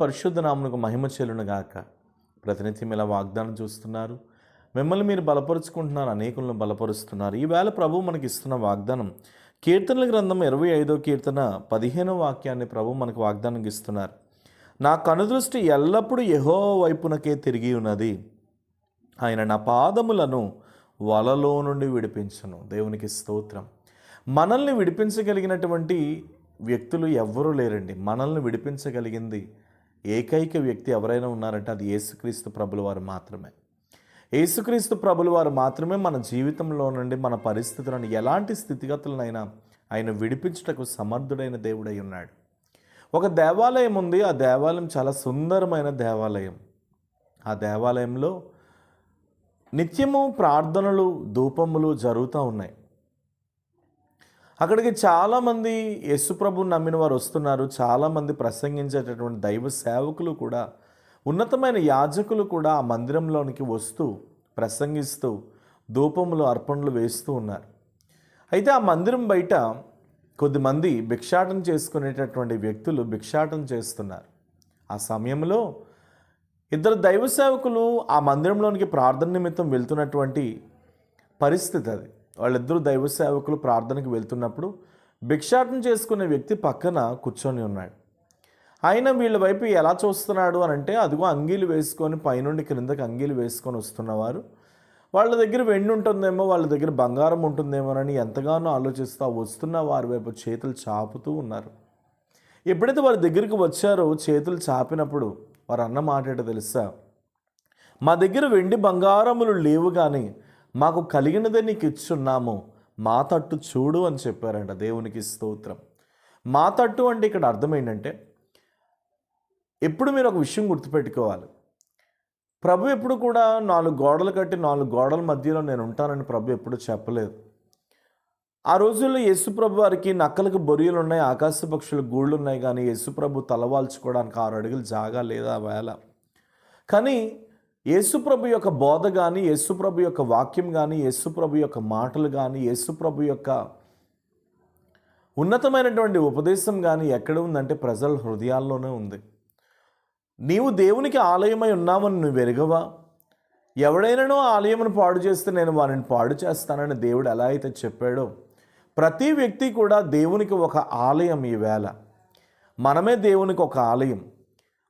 పరిశుద్ధ నామునకు మహిమ చెల్లును గాక. ప్రతినిత్యం ఇలా వాగ్దానం చూస్తున్నారు. మిమ్మల్ని మీరు బలపరుచుకుంటున్నారు అనేకులను బలపరుస్తున్నారు. ఈవేళ ప్రభు మనకి ఇస్తున్న వాగ్దానం కీర్తనల గ్రంథం ఇరవై ఐదో కీర్తన పదిహేనో వాక్యాన్ని ప్రభు మనకు వాగ్దానం ఇస్తున్నారు. నా కనుదృష్టి ఎల్లప్పుడూ యహో వైపునకే తిరిగి ఉన్నది. ఆయన నా పాదములను వలలో నుండి విడిపించను. దేవునికి స్తోత్రం. మనల్ని విడిపించగలిగినటువంటి వ్యక్తులు ఎవ్వరూ లేరండి. మనల్ని విడిపించగలిగింది ఏకైక వ్యక్తి ఎవరైనా ఉన్నారంటే అది యేసుక్రీస్తు ప్రభుల వారు మాత్రమే. యేసుక్రీస్తు ప్రభుల వారు మాత్రమే మన జీవితంలో నుండి మన పరిస్థితులను ఎలాంటి స్థితిగతులనైనా ఆయన విడిపించుటకు సమర్థుడైన దేవుడై ఉన్నాడు. ఒక దేవాలయం ఉంది ఆ దేవాలయం చాలా సుందరమైన దేవాలయం. ఆ దేవాలయంలో నిత్యము ప్రార్థనలు ధూపములు జరుగుతూ ఉన్నాయి. అక్కడికి చాలామంది యేసుప్రభు నమ్మిన వారు వస్తున్నారు. చాలామంది ప్రసంగించేటటువంటి దైవ సేవకులు కూడా ఉన్నతమైన యాజకులు కూడా ఆ మందిరంలోనికి వస్తూ ప్రసంగిస్తూ ధూపములు అర్పణలు వేస్తూ ఉన్నారు. అయితే ఆ మందిరం బయట కొద్దిమంది భిక్షాటం చేసుకునేటటువంటి వ్యక్తులు భిక్షాటం చేస్తున్నారు. ఆ సమయంలో ఇద్దరు దైవ సేవకులు ఆ మందిరంలోనికి ప్రార్థన నిమిత్తం వెళ్తున్నటువంటి పరిస్థితి అది. వాళ్ళిద్దరూ దైవ సేవకులు ప్రార్థనకు వెళ్తున్నప్పుడు భిక్షాటం చేసుకునే వ్యక్తి పక్కన కూర్చొని ఉన్నాడు. ఆయన వీళ్ళ వైపు ఎలా చూస్తున్నాడు అని అంటే అదిగో అంగీలు వేసుకొని పైనుండి క్రిందకి అంగీలు వేసుకొని వస్తున్నవారు వాళ్ళ దగ్గర వెండి ఉంటుందేమో వాళ్ళ దగ్గర బంగారం ఉంటుందేమోనని ఎంతగానో ఆలోచిస్తూ వస్తున్న వారి వైపు చేతులు చాపుతూ ఉన్నారు. ఎప్పుడైతే వారి దగ్గరికి వచ్చారో చేతులు చాపినప్పుడు వారు అన్న మాట తెలుసా? మా దగ్గర వెండి బంగారములు లేవు కానీ మాకు కలిగినదే నీకు ఇచ్చున్నాము. మా తట్టు చూడు అని చెప్పారంట దేవునికి స్తోత్రం. మా తట్టు అంటే ఇక్కడ అర్థం ఏంటంటే ఎప్పుడు మీరు ఒక విషయం గుర్తుపెట్టుకోవాలి. ప్రభు ఎప్పుడు కూడా నాలుగు గోడలు కట్టి నాలుగు గోడల మధ్యలో నేను ఉంటానని ప్రభు ఎప్పుడు చెప్పలేదు. ఆ రోజుల్లో యేసుప్రభు వారికి నక్కలకు బొరియలు ఉన్నాయి ఆకాశ పక్షులు గూళ్ళు ఉన్నాయి కానీ యేసుప్రభు తలవాల్చుకోవడానికి ఆరు అడుగులు జాగా లేదా వేళ. కానీ యేసుప్రభు యొక్క బోధ కానీ యేసుప్రభు యొక్క వాక్యం కానీ యేసుప్రభు యొక్క మాటలు కానీ యేసుప్రభు యొక్క ఉన్నతమైనటువంటి ఉపదేశం కానీ ఎక్కడ ఉందంటే ప్రజల హృదయాల్లోనే ఉంది. నీవు దేవునికి ఆలయమై ఉన్నామని నువ్వు ఎరగవా ఎవడైనానో ఆలయమును పాడు చేస్తే నేను వారిని పాడు చేస్తానని దేవుడు ఎలా అయితే చెప్పాడో ప్రతి వ్యక్తి కూడా దేవునికి ఒక ఆలయం ఈవేళ. మనమే దేవునికి ఒక ఆలయం.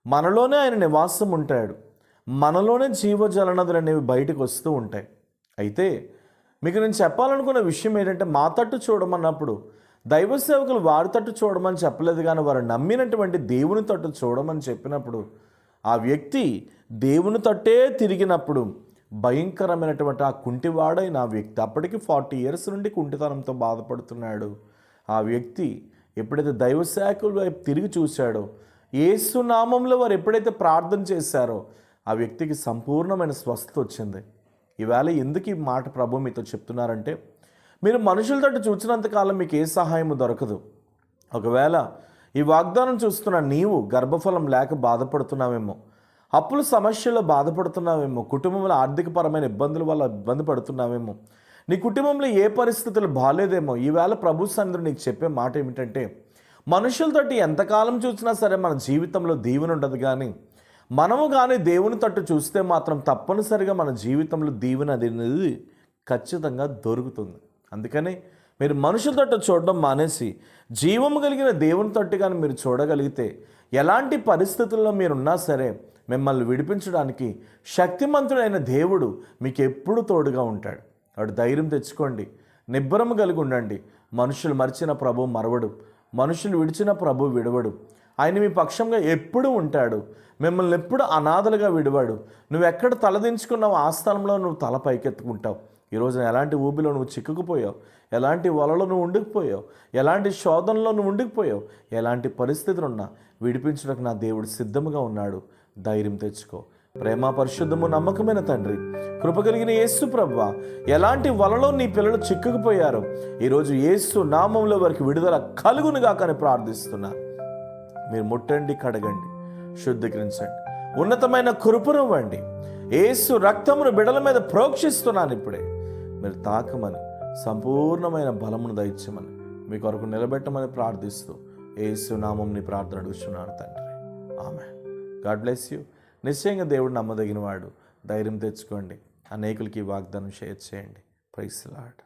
మనలోనే ఆయన నివాసం ఉంటాడు. మనలోనే జీవజలనదులు అనేవి బయటకు వస్తూ ఉంటాయి. అయితే మీకు నేను చెప్పాలనుకున్న విషయం ఏంటంటే మా తట్టు చూడమన్నప్పుడు దైవ సేవకులు వారి తట్టు చూడమని చెప్పలేదు కానీ వారు నమ్మినటువంటి దేవుని తట్టు చూడమని చెప్పినప్పుడు ఆ వ్యక్తి దేవుని తట్టే తిరిగినప్పుడు భయంకరమైనటువంటి ఆ కుంటివాడైన ఆ వ్యక్తి అప్పటికి ఫార్టీ ఇయర్స్ నుండి కుంటితనంతో బాధపడుతున్నాడు. ఆ వ్యక్తి ఎప్పుడైతే దైవ సేవకుల వైపు తిరిగి చూశాడో ఏసు నామంలో వారు ఎప్పుడైతే ప్రార్థన చేశారో ఆ వ్యక్తికి సంపూర్ణమైన స్వస్థత వచ్చింది. ఈవేళ ఎందుకు ఈ మాట ప్రభు మీతో చెప్తున్నారంటే మీరు మనుషులతో చూసినంతకాలం మీకు ఏ సహాయము దొరకదు. ఒకవేళ ఈ వాగ్దానం చూస్తున్న నీవు గర్భఫలం లేక బాధపడుతున్నావేమో అప్పుల సమస్యల్లో బాధపడుతున్నావేమో కుటుంబంలో ఆర్థికపరమైన ఇబ్బందుల వల్ల ఇబ్బంది పడుతున్నావేమో నీ కుటుంబంలో ఏ పరిస్థితులు బాగాలేదేమో ఈవేళ ప్రభు సన్నిధుడు నీకు చెప్పే మాట ఏమిటంటే మనుషులతోటి ఎంతకాలం చూసినా సరే మన జీవితంలో దీవెన ఉండదు కానీ మనము కానీ దేవుని తట్టు చూస్తే మాత్రం తప్పనిసరిగా మన జీవితంలో దీవెన అనేది ఖచ్చితంగా దొరుకుతుంది. అందుకని మీరు మనుషుల తట్టు చూడడం మానేసి జీవము కలిగిన దేవుని తట్టు కానీ మీరు చూడగలిగితే ఎలాంటి పరిస్థితుల్లో మీరున్నా సరే మిమ్మల్ని విడిపించడానికి శక్తిమంతుడైన దేవుడు మీకు ఎప్పుడు తోడుగా ఉంటాడు. వాడు ధైర్యం తెచ్చుకోండి నిబ్బరం కలిగి ఉండండి. మనుషులు మరిచిన ప్రభు మరవడు మనుషులు విడిచిన ప్రభు విడవడు. ఆయన మీ పక్షంగా ఎప్పుడు ఉంటాడు. మిమ్మల్ని ఎప్పుడు అనాథలుగా విడివాడు. నువ్వు ఎక్కడ తలదించుకున్నావు ఆ స్థలంలో నువ్వు తల పైకెత్తుకుంటావు. ఈరోజు ఎలాంటి ఊబిలో నువ్వు చిక్కుకుపోయావు? ఎలాంటి వలలో నువ్వు ఉండిపోయావు? ఎలాంటి శోధనలో నువ్వు ఉండిపోయావు? ఎలాంటి పరిస్థితులు ఉన్నా విడిపించడానికి నా దేవుడు సిద్ధముగా ఉన్నాడు. ధైర్యం తెచ్చుకో. ప్రేమ పరిశుద్ధము నమ్మకమైన తండ్రి. కృప కలిగిన యేసు ప్రభు ఎలాంటి వలలో నీ పిల్లలు చిక్కుకుపోయారు ఈరోజు యేసు నామంలో వారికి విడుదల కలుగునుగా కానీ ప్రార్థిస్తున్నాను మీరు ముట్టండి కడగండి శుద్ధీకరించండి. ఉన్నతమైన కృపనివ్వండి ఏసు రక్తమును బిడల మీద ప్రోక్షిస్తున్నాను ఇప్పుడే. మీరు తాకమని సంపూర్ణమైన బలమును దయచమని మీ కొరకు నిలబెట్టమని ప్రార్థిస్తూ ఏసు నామంని ప్రార్థన అడుగుతున్నాను తండ్రి. ఆమె గాడ్ బ్లెస్ యూ. నిశ్చయంగా దేవుడు నమ్మదగిన వాడు ధైర్యం తెచ్చుకోండి. అనేకులకి వాగ్దానం షేర్ చేయండి. Price lord